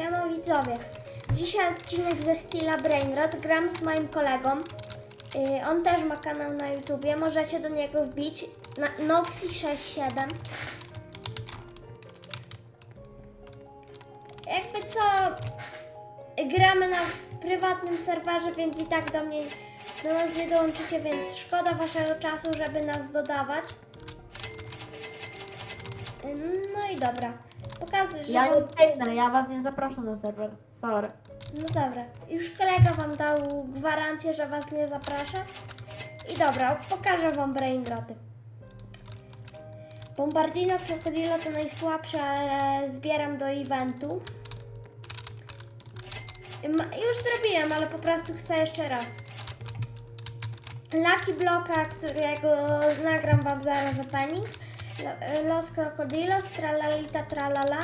Siema widzowie. Dzisiaj odcinek ze Stila Brainrot. Gram z moim kolegą. Yy, on też ma kanał na YouTubie. Możecie do niego wbić. Na Noxy67. Jakby co, gramy na prywatnym serwerze, więc i tak do mnie do nas nie dołączycie, więc szkoda waszego czasu, żeby nas dodawać. Yy, No i dobra. Pokażę, że Ja nie biegnę, ja was nie zapraszam na serwer. Sorry. No dobra, już kolega wam dał gwarancję, że was nie zaprasza. I dobra, pokażę wam brainroty. Bombardino Crocodilo to najsłabsze, ale zbieram do eventu. Już zrobiłem, ale po prostu chcę jeszcze raz. Lucky Blocka, którego nagram wam zaraz opening. Lo- Los Crocodilos, Tralalita Tralala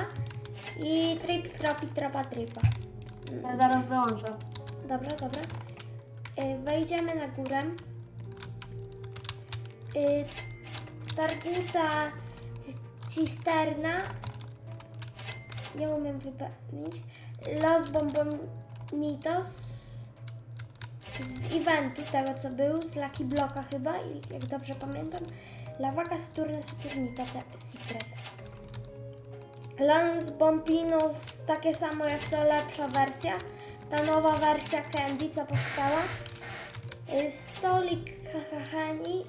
i Trip Tropi Tropa Tripa. Ja zaraz dołączę. Dobra, dobra. Y, Wejdziemy na górę. Y, Targuta Cisterna. Nie umiem wypełnić. Los Bombonitos z eventu, tego co był, z Lucky Blocka chyba, jak dobrze pamiętam. Lawaka Saturna Saturnita te Secret. Lance Bombinos, takie samo jak to lepsza wersja. Ta nowa wersja Candy, co powstała. Y, Stolik Hahani.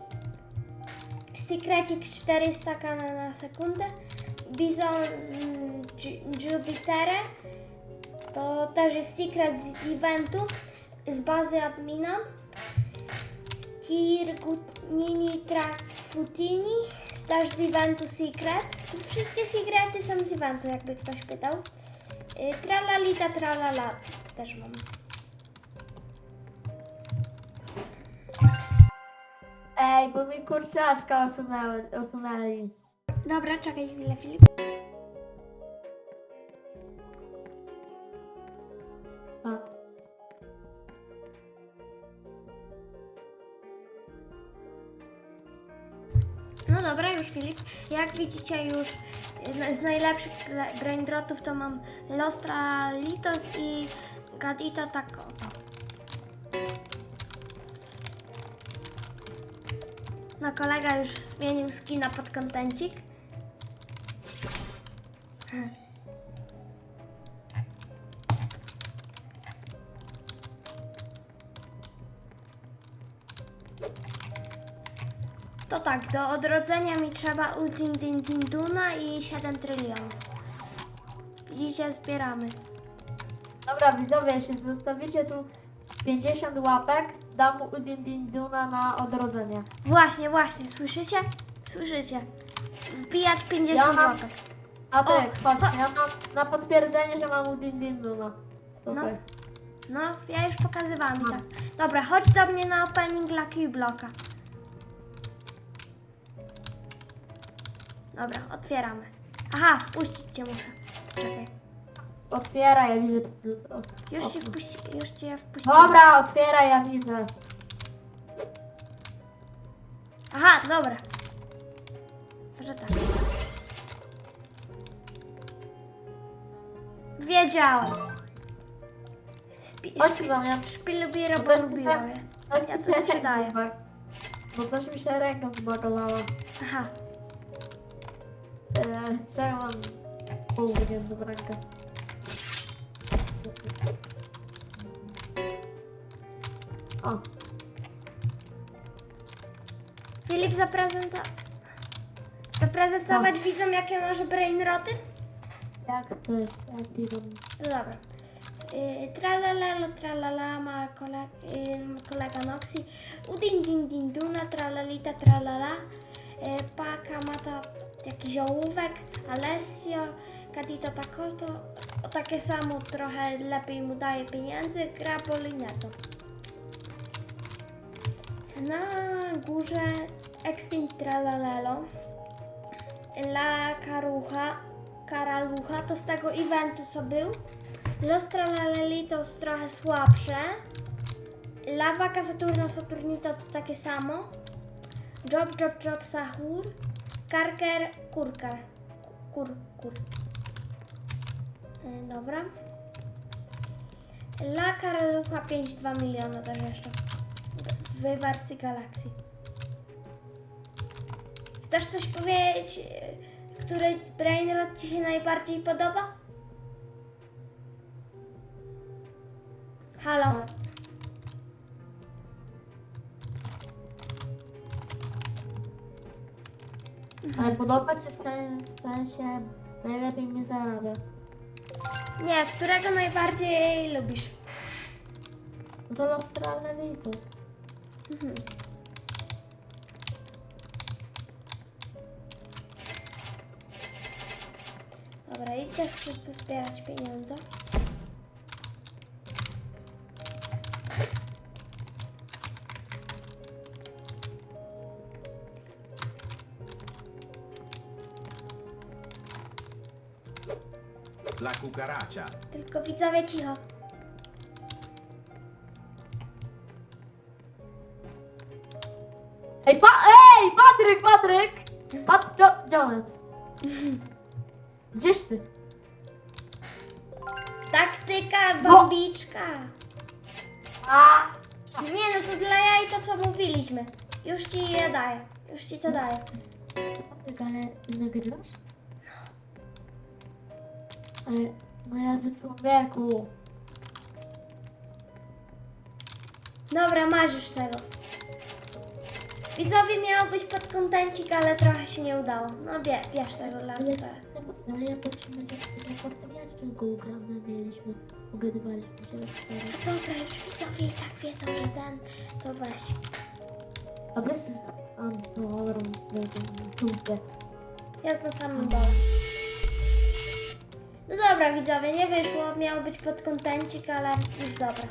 Secretik 400 kana na sekundę. Bizon mm, Ju- Jupiter. To też jest secret z eventu, z bazy admina. Kirgutnini Trafutini, też z eventu Secret. Wszystkie sekrety są z eventu, jakby ktoś pytał. Y, Tralalita, tralala też mam. Ej, bo mi kurczaczka usunęły, usunęli. Dobra, czekaj chwilę, Filip. No dobra, już Filip. Jak widzicie już y, z najlepszych braindrotów to mam Lostralitos i Gadito tak oto. No kolega już zmienił skina pod kontencik. To tak, do odrodzenia mi trzeba Duna i 7 trylionów. Widzicie, zbieramy. Dobra, widzowie, jeśli zostawicie tu 50 łapek, dam Udindinduna na odrodzenie. Właśnie, właśnie, słyszycie? Słyszycie? Wbijać 50 Ja mam- łapek. A ty, O, chodź, cho- ja mam na potwierdzenie, że mam Udindinduna. No. Tutaj. No, ja już pokazywałam i tak. Dobra, chodź do mnie na opening Lucky Blocka. Dobra, otwieramy. Aha, wpuścić cię muszę. Czekaj. Otwieraj, ja widzę. Już cię wpuści, już cię wpuściłem. Dobra, otwieraj, ja widzę. Aha, dobra. Może tak. Wiedziałam. Spi, Chodź szpi, do mnie. szpilubiro, Bo bo to- lubiło je. Ja to sprzedaję. Bo coś mi się ręka zblokowała. Aha, Mam pół wygiętą rękę? O, Filip zaprezenta... Zaprezentować widzom, jakie masz brainroty? jak to jest? Jaki to... No dobra. Yy, tralalalo, tralala ma kole, yy, kolega Noxy. Udin din din duna, tralalita, tralala. Yy, paka mata jakiś ołówek. Alessio, Kadito Takoto. O takie samo, trochę lepiej mu daje pieniędzy. Gra Polineto. Na górze Extinct Tralalelo. La Karucha, Karalucha, to z tego eventu co był. Los Tralaleli to jest trochę słabsze. Lawaka Saturno Saturnita to takie samo. Job Job Job Sahur. Karker Kurkar. Kur, kur. Y, Dobra. La Karalucha 5,2 miliona też jeszcze. W wersji Galaxy. Chcesz coś powiedzieć, e, który Brainrot Ci się najbardziej podoba? Halo? Ale podoba ci w w sensie najlepiej mi zarabia. Nie, którego najbardziej lubisz? No to Australny Litus. Mhm. Dobra, idźcie sp- zbierać pieniądze. Tylko widzowie cicho. Ej, pa ej, Patryk, Patryk! Pat on jest? Gdzieś ty? Taktyka No. bombiczka. A! Nie no, to dla jaj to co mówiliśmy. Już ci je daję. Już ci to daję. Patryk, ale nagrywasz? Ale, no Jezu, człowieku. Dobra, masz już tego. Widzowie miało być pod kontencik, ale trochę się nie udało. No wie, wiesz tego Ale, super. ale ja że potem jak tylko ugrane mieliśmy, ugadywaliśmy się raz cztery. Dobra, już widzowie i tak wiedzą, że ten, to weź. A bez Antorum, dupę. Jest na samym dole. No dobra, widzowie, nie wyszło, miało być pod kontencik, ale już dobra.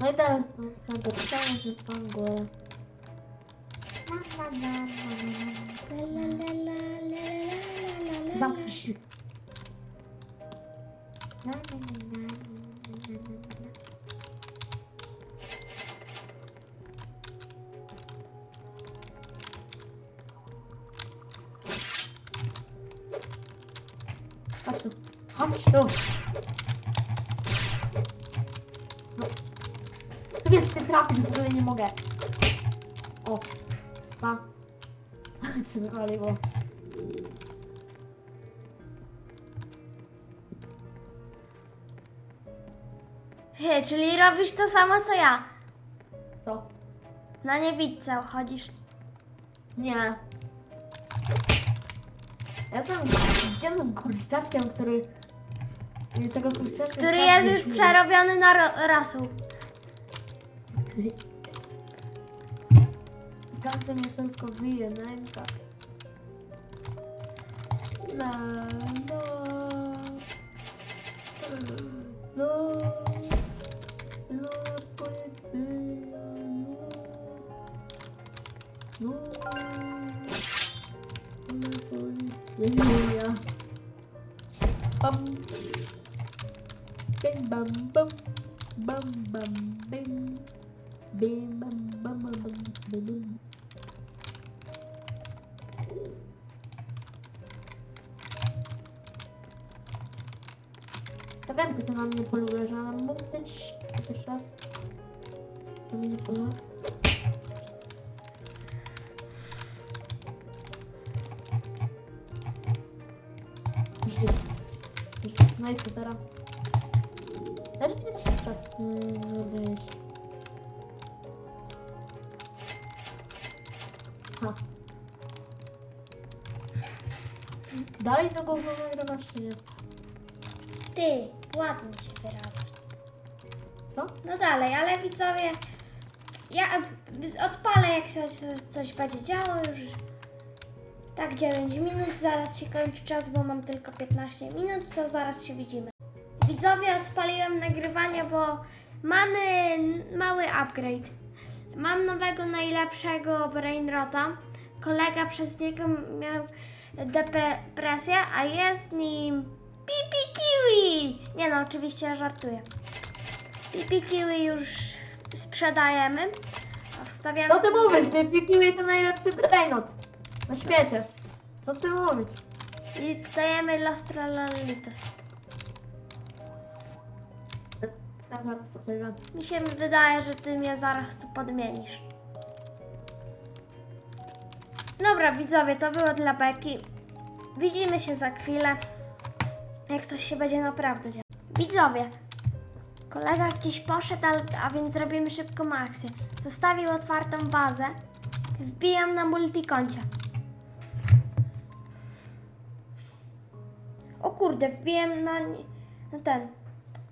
No i teraz no, pisałem, że sam górę. Na, Chodź tu. Chodź tu. No. Tu wiesz, ty trafić, w ogóle nie mogę. O. Pa. Cię wywaliło. He, czyli robisz to samo co ja. Co? Na niewidce chodzisz. Nie. Ja jestem jednym kurczaczkiem, który... i Tego kurczaczka... Który jest już przerobiony na ro- rasą. Każdy mnie tylko bije. No, no. No. No, no. No. No, Iya. Bam. Bing bum bum bum bum bing. Bing bum bum bum bum. bam. Давай, потому мне полюбляешь, а мог ты сейчас. Я не понял. No i teraz? Też mnie nie puszcza. Hmm, być. Ha. Dalej gówno nagrywasz czy nie? Ty, ładnie się wyrażasz. Co? No dalej, ale widzowie, ja odpalę jak coś, coś będzie działo już. Tak 9 minut, zaraz się kończy czas, bo mam tylko 15 minut, to zaraz się widzimy. Widzowie, odpaliłem nagrywanie, bo mamy mały upgrade. Mam nowego, najlepszego Brainrota. Kolega przez niego miał depresję, a jest nim Pipi Kiwi! Nie no, oczywiście żartuję. Pipi Kiwi już sprzedajemy. Wstawiamy... Co ty mówisz? Baby Kiwi to najlepszy brainot na świecie. Co ty mówisz? I dajemy Las Tralalitos. ja zaraz to powiem. Mi się wydaje, że ty mnie zaraz tu podmienisz. Dobra, widzowie, to było dla Beki. Widzimy się za chwilę, jak coś się będzie naprawdę działo. Widzowie, kolega gdzieś poszedł, a więc zrobimy szybką akcję. Zostawił otwartą bazę. Wbijam na multikoncie. O kurde, wbiłem na, na ten,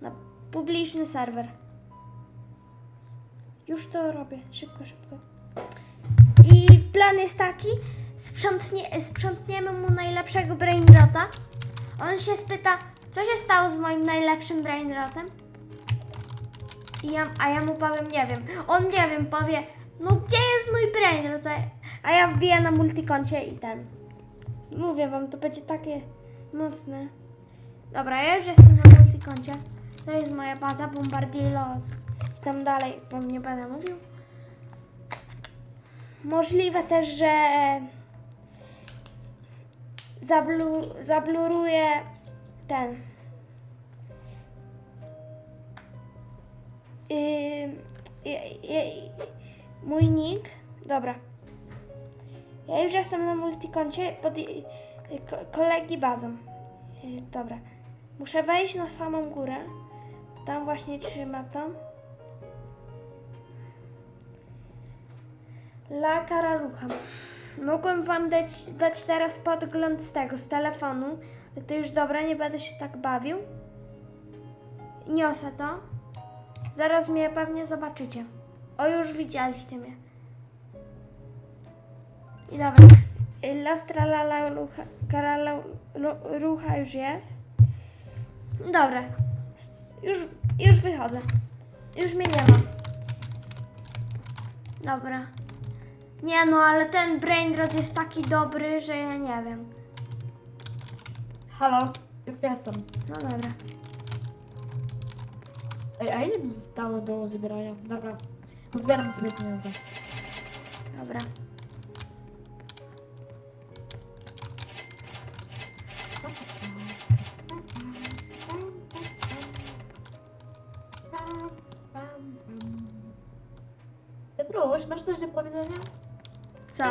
na publiczny serwer. Już to robię, szybko, szybko. I plan jest taki, sprzątnie, sprzątniemy mu najlepszego brainrota. On się spyta, co się stało z moim najlepszym brainrotem? I ja, a ja mu powiem, nie wiem. On nie wiem, powie, no gdzie jest mój brainrot? A ja wbiję na multikoncie i ten. Mówię wam, to będzie takie mocne. Dobra, ja już jestem na multikoncie. To jest moja baza Bombardier Log. I tam dalej wam nie będę mówił. Możliwe też, że zablu, zabluruję ten. Yy, je- je- mój nick. Dobra. Ja już jestem na multikoncie pod kolegi bazą. Yy, dobra. Muszę wejść na samą górę. Tam właśnie trzyma to. La Karalucha. Mogłem wam dać, dać teraz podgląd z tego, z telefonu, ale to już dobra, nie będę się tak bawił. Niosę to. Zaraz mnie pewnie zobaczycie. O, już widzieliście mnie. I dobra. Y, La Stralala Lucha, Karala Rucha już jest. Dobra. Już, już wychodzę. Już mnie nie ma. Dobra. Nie no, ale ten brainrot jest taki dobry, że ja nie wiem. Halo, już jestem. No dobra. Ej, a ile mi zostało do zebrania? Dobra, zbieram sobie pieniądze. Dobra. Ty Bruś, masz coś do powiedzenia? Co?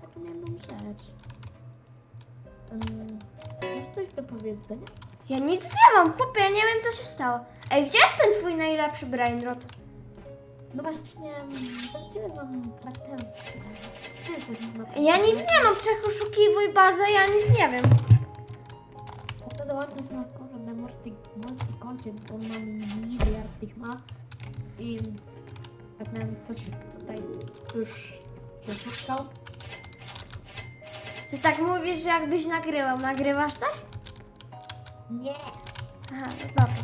Taką jedną rzecz. Um, masz coś do powiedzenia? Ja nic nie mam, chłopie, ja nie wiem co się stało. Ej, gdzie jest ten twój najlepszy brainrot? No właśnie, ciebie mam pretensje. Ja nic nie mam, przeszukiwuj bazę, ja nic nie wiem. Na kurze na multikoncie, bo mam miliard tych ma. I jak miałem coś tutaj już się szukał. Ty tak mówisz, że jakbyś nagrywał. Nagrywasz coś? Nie! Aha, no dobra.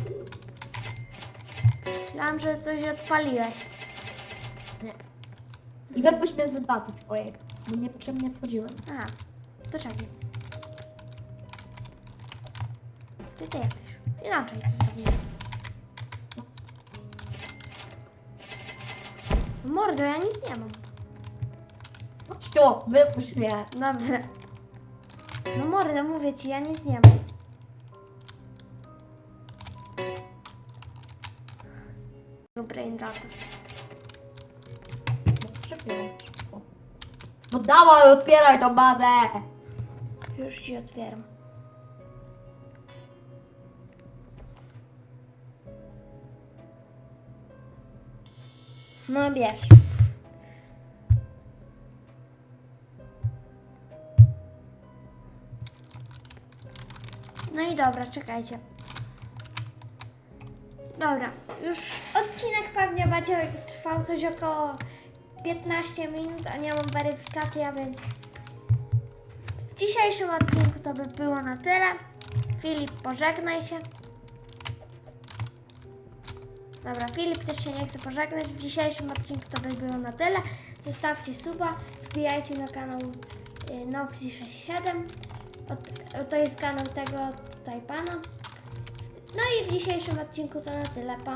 Myślałam, że coś odpaliłeś. Nie. I wypuść mnie z bazy swojej, bo niepotrzebnie wchodziłem. Aha, to czekaj. Gdzie ty jesteś? Inaczej to zrobiłem. Mordo, ja nic nie mam. Chodź tu, wypuść mnie. Dobra. No mordo, mówię ci, ja nic nie mam. Rata. No szybko, szybko. No dawaj, otwieraj tą bazę! Już ci otwieram. No bierz. No i dobra, czekajcie. Dobra, już odcinek pewnie będzie trwał coś około 15 minut, a nie mam weryfikacji, a więc w dzisiejszym odcinku to by było na tyle. Filip, pożegnaj się. Dobra, Filip też się nie chce pożegnać. W dzisiejszym odcinku to by było na tyle. Zostawcie suba, wbijajcie na kanał y, Noxy67. O- To jest kanał tego tutaj pana. No i w dzisiejszym odcinku to na tyle. Pa.